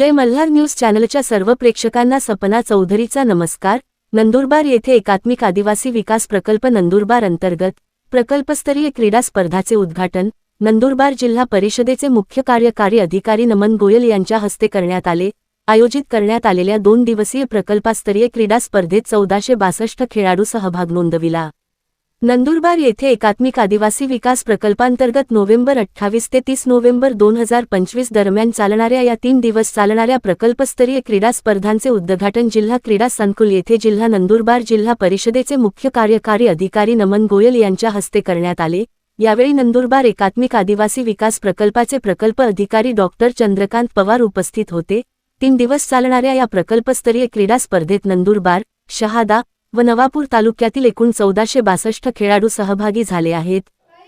जय Malhar news चॅनलच्या सर्व प्रेक्षकांना सपना चौधरीचा नमस्कार. नंदुरबार येथे एकात्मिक आदिवासी विकास प्रकल्प नंदुरबार अंतर्गत प्रकल्पस्तरीय क्रीडा स्पर्धाचे उद्घाटन नंदुरबार जिल्हा परिषदेचे मुख्य कार्यकारी अधिकारी नमन गोयल यांच्या हस्ते करण्यात आले. आयोजित करण्यात आलेल्या दोन दिवसीय प्रकल्पास्तरीय क्रीडा स्पर्धेत चौदाशे बासष्ट खेळाडू सहभाग नोंदविला. नंदुरबार येथे एकात्मिक आदिवासी विकास प्रकल्पांतर्गत नोव्हेंबर अठ्ठावीस ते तीस नोव्हेंबर दोन हजार पंचवीस दरम्यान चालणाऱ्या या तीन दिवस चालणाऱ्या प्रकल्पस्तरीय क्रीडा स्पर्धांचे उद्घाटन जिल्हा क्रीडा संकुल येथे जिल्हा नंदुरबार जिल्हा परिषदेचे मुख्य कार्यकारी अधिकारी नमन गोयल यांच्या हस्ते करण्यात आले. यावेळी नंदुरबार एकात्मिक आदिवासी विकास प्रकल्पाचे प्रकल्प अधिकारी डॉक्टर चंद्रकांत पवार उपस्थित होते. तीन दिवस चालणाऱ्या या प्रकल्पस्तरीय क्रीडा स्पर्धेत नंदुरबार शहादा व नवापूर तालुक्यातील एकूण चौदाशे बासष्ट खेळाडू सहभागी झाले आहेत.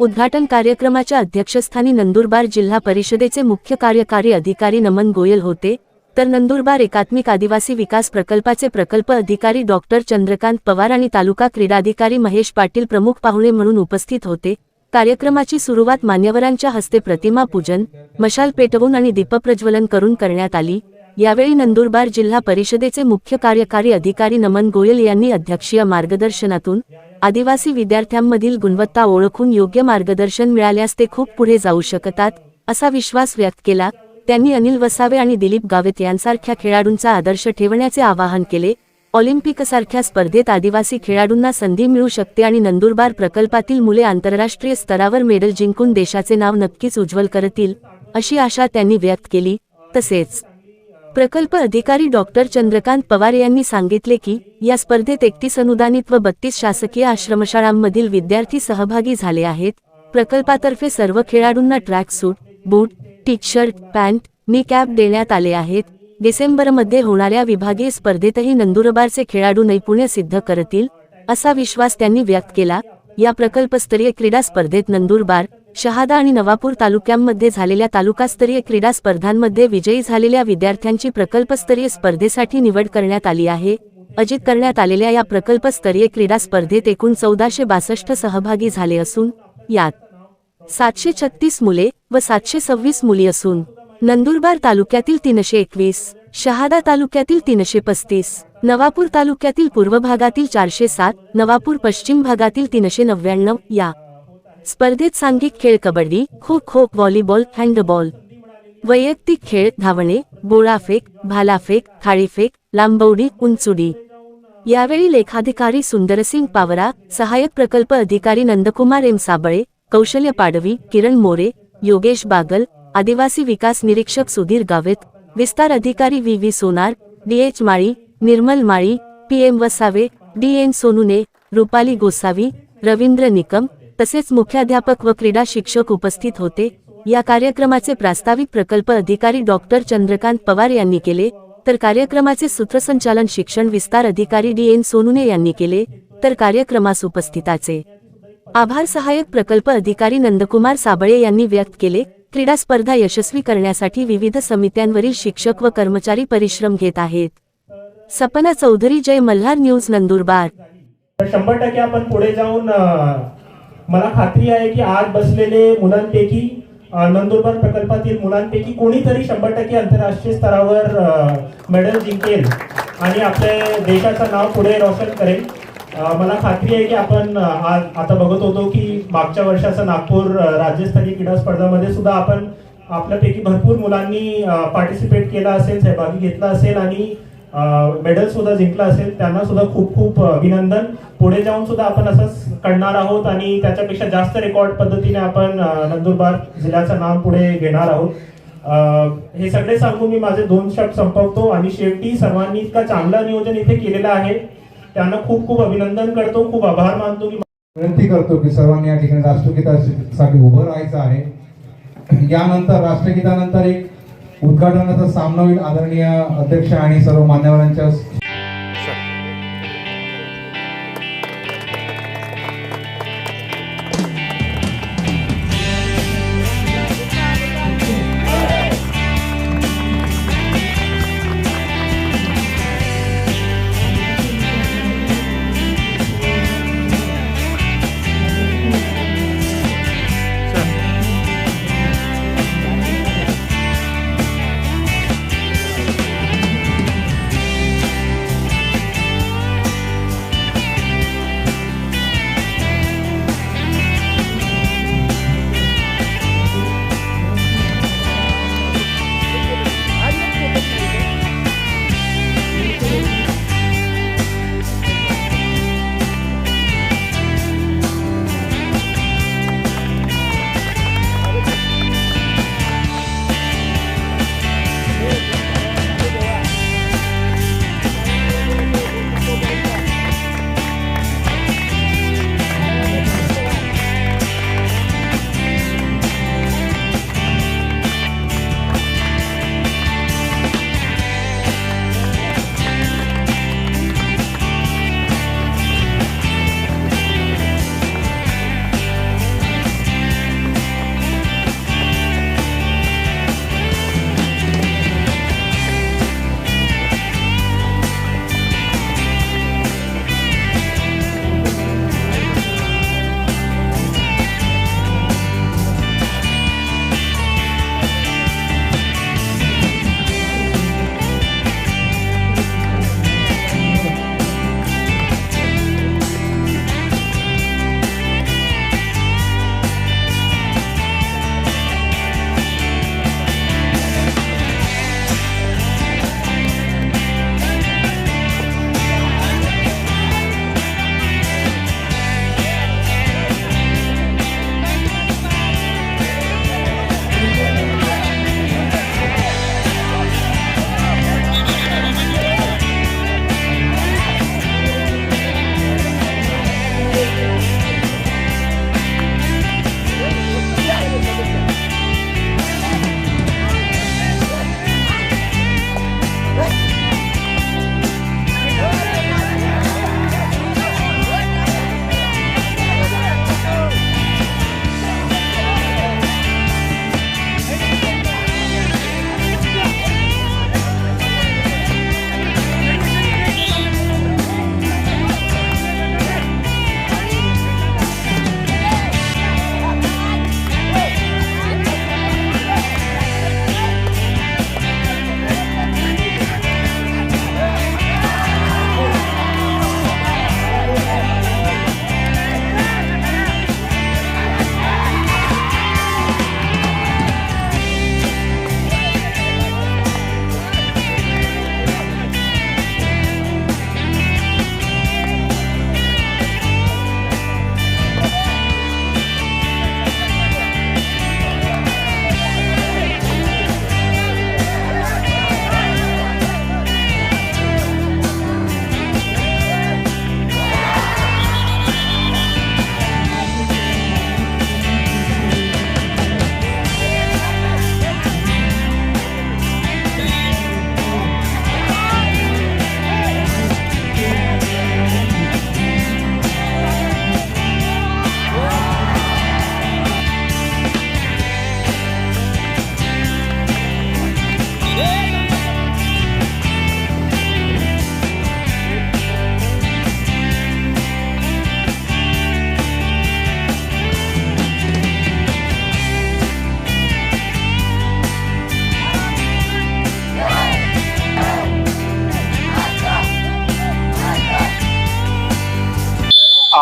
उद्घाटन कार्यक्रमाच्या अध्यक्षस्थानी नंदुरबार जिल्हा परिषदेचे मुख्य कार्यकारी अधिकारी नमन गोयल होते. तर नंदुरबार एकात्मिक आदिवासी विकास प्रकल्पाचे प्रकल्प अधिकारी डॉक्टर चंद्रकांत पवार आणि तालुका क्रीडाधिकारी महेश पाटील प्रमुख पाहुणे म्हणून उपस्थित होते. कार्यक्रमाची सुरुवात मान्यवरांच्या हस्ते प्रतिमा पूजन मशाल पेटवून आणि दीपप्रज्वलन करून करण्यात आली. यावेळी नंदुरबार जिल्हा परिषदेचे मुख्य कार्यकारी अधिकारी नमन गोयल यांनी अध्यक्षीय मार्गदर्शनातून आदिवासी विद्यार्थ्यांमधील गुणवत्ता ओळखून योग्य मार्गदर्शन मिळाल्यास ते खूप पुढे जाऊ शकतात असा विश्वास व्यक्त केला. त्यांनी अनिल वसावे आणि दिलीप गावित यांसारख्या खेळाडूंचा आदर्श ठेवण्याचे आवाहन केले. ऑलिम्पिकसारख्या स्पर्धेत आदिवासी खेळाडूंना संधी मिळू शकते आणि नंदुरबार प्रकल्पातील मुले आंतरराष्ट्रीय स्तरावर मेडल जिंकून देशाचे नाव नक्कीच उज्ज्वल करतील अशी आशा त्यांनी व्यक्त केली. तसेच प्रकल्प अधिकारी डॉक्टर चंद्रकांत पवार यांनी सांगितले की या स्पर्धेत एकतीस अनुदानित व बत्तीस शासकीय आश्रमशाळांमधील विद्यार्थी सहभागी झाले आहेत. प्रकल्पातर्फे सर्व खेळाडूंना ट्रॅक सूट बूट टी शर्ट पॅन्ट नी कॅप देण्यात आले आहेत. डिसेंबरमध्ये होणाऱ्या विभागीय स्पर्धेतही नंदुरबारचे खेळाडू नैपुण्य सिद्ध करतील असा विश्वास त्यांनी व्यक्त केला. या प्रकल्पस्तरीय क्रीडा स्पर्धेत नंदुरबार शहादा आणि नवापूर तालुक्यांमध्ये झालेल्या तालुकास्तरीय क्रीडा स्पर्धांमध्ये विजयी झालेल्या विद्यार्थ्यांची प्रकल्पस्तरीय स्पर्धेसाठी निवड करण्यात आली आहे. अजित करण्यात आलेल्या या प्रकल्पस्तरीय क्रीडा स्पर्धेत एकूण चौदाशे बासष्ट सहभागी झाले असून यात सातशे छत्तीस मुले व सातशे सव्वीस मुली असून नंदुरबार तालुक्यातील तीनशे एकवीस शहादा तालुक्यातील तीनशे पस्तीस नवापूर तालुक्यातील पूर्व भागातील चारशे सात नवापूर पश्चिम भागातील तीनशे नव्याण्णव या स्पर्धेत सांघिक खेळ कबड्डी खो खो व्हॉलीबॉल हँडबॉल. वैयक्तिक खेळ धावणे गोळाफेक भालाफेक थाळीफेक लांबवडी उंचुडी. यावेळी लेखाधिकारी सुंदरसिंग पावरा सहाय्यक प्रकल्प अधिकारी नंदकुमार एम साबळे कौशल्य पाडवी किरण मोरे योगेश बागल आदिवासी विकास निरीक्षक सुधीर गावित विस्तार अधिकारी V V Sonar D H Mali Nirmal Mali P M Vasave D N Sonune Rupali Gosavi Ravindra Nikam तसेच मुख्याध्यापक व क्रीडा शिक्षक उपस्थित होते. या कार्यक्रमाचे प्रास्ताविक प्रकल्प अधिकारी डॉक्टर चंद्रकांत पवार यांनी केले तर कार्यक्रमाचे सूत्रसंचालन शिक्षण विस्तार अधिकारी डी एन सोनुने यांनी केले तर कार्यक्रमास उपस्थिताचे आभार सहाय्यक प्रकल्प अधिकारी नंदकुमार साबळे यांनी व्यक्त केले. क्रीडा स्पर्धा यशस्वी करण्यासाठी विविध समित्यांवरील शिक्षक व कर्मचारी परिश्रम घेत आहेत. सपना चौधरी जय मल्हार न्यूज नंदुरबार. शंभर टक्के आपण पुढे जाऊन मला खात्री आहे की आज बसलेले मुलांपैकी नंदुरबार प्रकल्पातील मुलांपैकी कोणीतरी शंभर टक्के आंतरराष्ट्रीय स्तरावर मेडल जिंकेल आणि आपल्या देशाचं नाव पुढे रोशन करेल. मला खात्री आहे की आपण आज आता बघत होतो की मागच्या वर्षाचा नागपूर राज्यस्तरीय क्रीडा स्पर्धामध्ये सुद्धा आपण आपल्यापैकी भरपूर मुलांनी पार्टिसिपेट केला असेल सहभागी घेतला असेल आणि मेडल सुद्धा जिंकला असेल त्यांना सुद्धा खूप खूप अभिनंदन. पुढे जाऊन सुद्धा आपण असंच करणार आहोत आणि त्याच्यापेक्षा जास्त रेकॉर्ड पद्धतीने आपण नंदुरबार जिल्ह्याचं नाव पुढे घेणार आहोत. हे सगळे सांगून मी माझे दोन शब्द संपवतो आणि शेवटी सर्वांनी इतका चांगला नियोजन इथे केलेलं आहे. त्यांना खूप खूप अभिनंदन करतो खूप आभार मानतो की विनंती करतो की सर्वांनी या ठिकाणी राष्ट्रगीतासाठी उभं राहायचं आहे. यानंतर राष्ट्रगीतानंतर एक उद्घाटनाचा सामना होईल आदरणीय अध्यक्ष आणि सर्व मान्यवरांच्या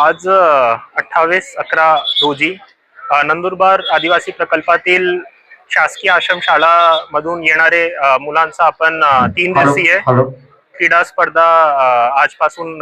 आज अठ्ठावीस अकरा रोजी नंदुरबार आदिवासी प्रकल्पातील शासकीय आश्रमशाळा मधून येणारे मुलांचा आपण तीन दिवसीय क्रीडा स्पर्धा आजपासून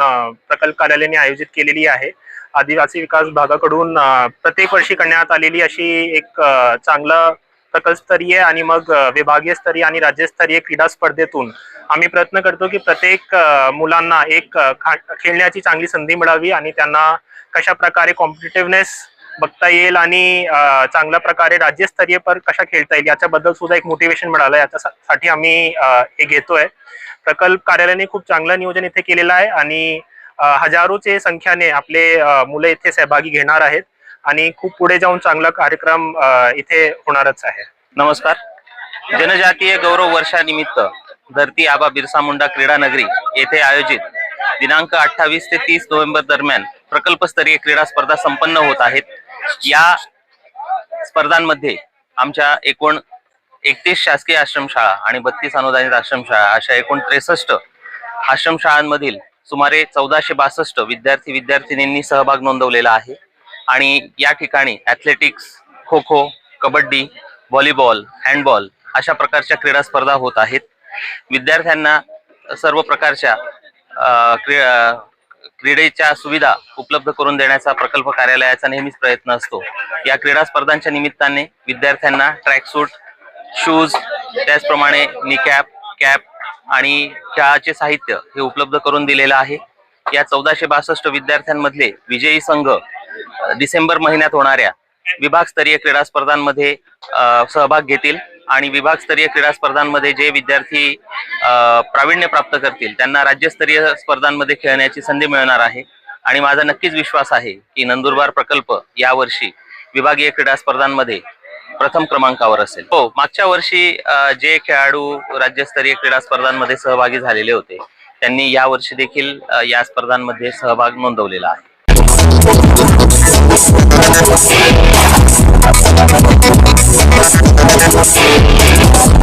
प्रकल्प कार्यालयाने आयोजित केलेली आहे. आदिवासी विकास विभागाकडून प्रत्येक वर्षी करण्यात आलेली अशी एक चांगलं प्रकल्पस्तरीय आणि मग विभागीय स्तरीय आणि राज्यस्तरीय क्रीडा स्पर्धेतून आम्ही प्रयत्न करतो की प्रत्येक मुलांना एक खा- खेळण्याची चांगली संधी मिळावी आणि त्यांना कशा प्रकारे कॉम्पिटेटिव्हनेस बघता येईल आणि चांगल्या प्रकारे राज्यस्तरीय पर कशा खेळता येईल याच्याबद्दल सुद्धा एक मोटिवेशन मिळालं. याच्यासाठी आम्ही हे घेतोय. प्रकल्प कार्यालयाने खूप चांगलं नियोजन इथे केलेलं आहे आणि हजारोचे संख्याने आपले मुलं इथे सहभागी घेणार आहेत. आणि खूप पुढे जाऊन चांगला कार्यक्रम इथे होणारच आहे. नमस्कार. जनजातीय गौरव वर्षानिमित्त धरती आबा बिरसा मुंडा क्रीडा नगरी येथे आयोजित दिनांक अठ्ठावीस ते तीस नोव्हेंबर दरम्यान प्रकल्पस्तरीय क्रीडा स्पर्धा संपन्न होत आहेत. या स्पर्धांमध्ये आमच्या एकूण एकतीस शासकीय आश्रमशाळा आणि बत्तीस अनुदानित आश्रमशाळा अशा एकूण त्रेसष्ट आश्रमशाळांमधील सुमारे चौदाशे बासष्ट विद्यार्थी विद्यार्थिनींनी सहभाग नोंदवलेला आहे. आणि या ठिकाणी athletics kho kho kabaddi volleyball handball अशा प्रकारच्या क्रीडा स्पर्धा होत आहेत. विद्यार्थ्यांना सर्व प्रकारच्या क्रीडेच्या सुविधा उपलब्ध करून देण्याचा प्रकल्प कार्यालयाचा नेहमीच प्रयत्न असतो. या क्रीडा स्पर्धांच्या निमित्ताने विद्यार्थ्यांना ट्रॅकसूट शूज त्याचप्रमाणे निकॅप कॅप आणि खेळाचे साहित्य हे उपलब्ध करून दिलेलं आहे. या चौदाशे बासष्ट विद्यार्थ्यांमधले विजयी संघ डिसेंबर महिन्यात होणाऱ्या विभागस्तरीय क्रीडा स्पर्धांमध्ये सहभाग घेतील आणि विभागस्तरीय क्रीडा स्पर्धांमध्ये जे विद्यार्थी प्रावीण्य प्राप्त करतील त्यांना राज्यस्तरीय स्पर्धांमध्ये खेळण्याची संधी मिळणार आहे. आणि माझा नक्कीच विश्वास आहे की नंदुरबार प्रकल्प यावर्षी विभागीय क्रीडा स्पर्धांमध्ये प्रथम क्रमांकावर असेल. हो मागच्या वर्षी जे खेळाडू राज्यस्तरीय क्रीडा स्पर्धांमध्ये सहभागी झालेले होते त्यांनी या वर्षी देखील या स्पर्धांमध्ये सहभाग नोंदवलेला आहे. Thank you.